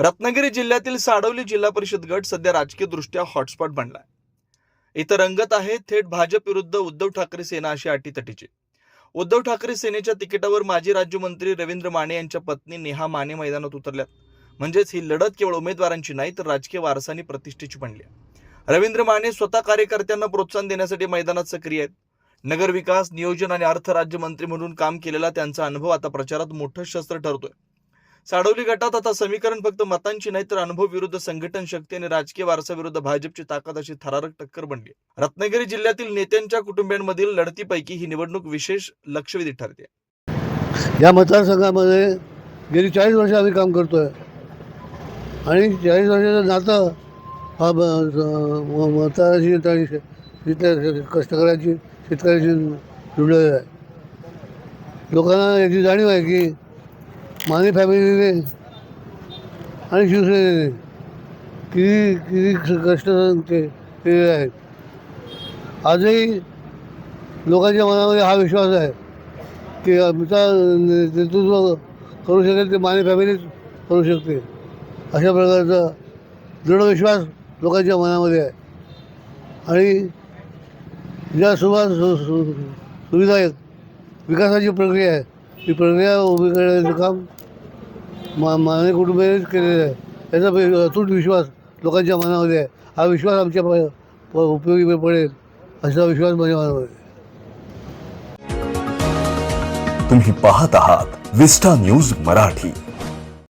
रत्नागिरी जिल्ह्यातील साडवली जिल्हा परिषद गट सध्या राजकीय दृष्ट्या हॉटस्पॉट बनलाय. इथं रंगत आहे थेट भाजप विरुद्ध उद्धव ठाकरे सेना अशी अटीतटीची. उद्धव ठाकरे सेनेच्या तिकिटावर माजी राज्यमंत्री रवींद्र माने यांच्या पत्नी नेहा माने मैदानात उतरल्यात. म्हणजेच ही लढत केवळ उमेदवारांची नाही तर राजकीय वारसानी प्रतिष्ठेची बनली आहे. रवींद्र माने स्वतः कार्यकर्त्यांना प्रोत्साहन देण्यासाठी मैदानात सक्रिय आहेत. नगरविकास नियोजन आणि अर्थ राज्यमंत्री म्हणून काम केलेला त्यांचा अनुभव आता प्रचारात मोठं शस्त्र ठरतोय. साडवली गटात आता समीकरण फक्त मतांची नाही तर अनुभव विरुद्ध संघटन शक्ती आणि राजकीय वारसाविरुद्ध भाजपची ताकद अशी थरारक टक्कर बनली. रत्नागिरी जिल्ह्यातील नेत्यांच्या कुटुंबियांमधील लढतीपैकी ही निवडणूक विशेष लक्षवेधी ठरते. या मतदारसंघामध्ये गेली चाळीस वर्ष आम्ही काम करतोय. आणि चाळीस वर्षाचं नातं हा ब- स- मतदाराशी तिथल्या कष्टकऱ्यांची शेतकऱ्याशी जुळलेलं आहे. लोकांना याची जाणीव आहे की माने फॅमिलीने आणि शिवसेनेने किती किती कष्ट ते केलेले आहेत आजही लोकांच्या मनामध्ये हा विश्वास आहे की आमचा नेतृत्व करू शकेल ते माने फॅमिलीच करू शकते. अशा प्रकारचा दृढ विश्वास लोकांच्या मनामध्ये आहे. आणि ज्या सुभाष सु सु सुविधा आहेत विकासाची प्रक्रिया आहे ती प्रक्रिया उभी करण्याचं काम मा माने कुटुंबियांनीच केलेलं आहे. याचा अतूट विश्वास लोकांच्या मनामध्ये आहे. हा विश्वास आमच्या प- प- उपयोगी पडेल असा विश्वास माझ्या मनामध्ये तुम्ही पाहत आहात विस्टा न्यूज मराठी.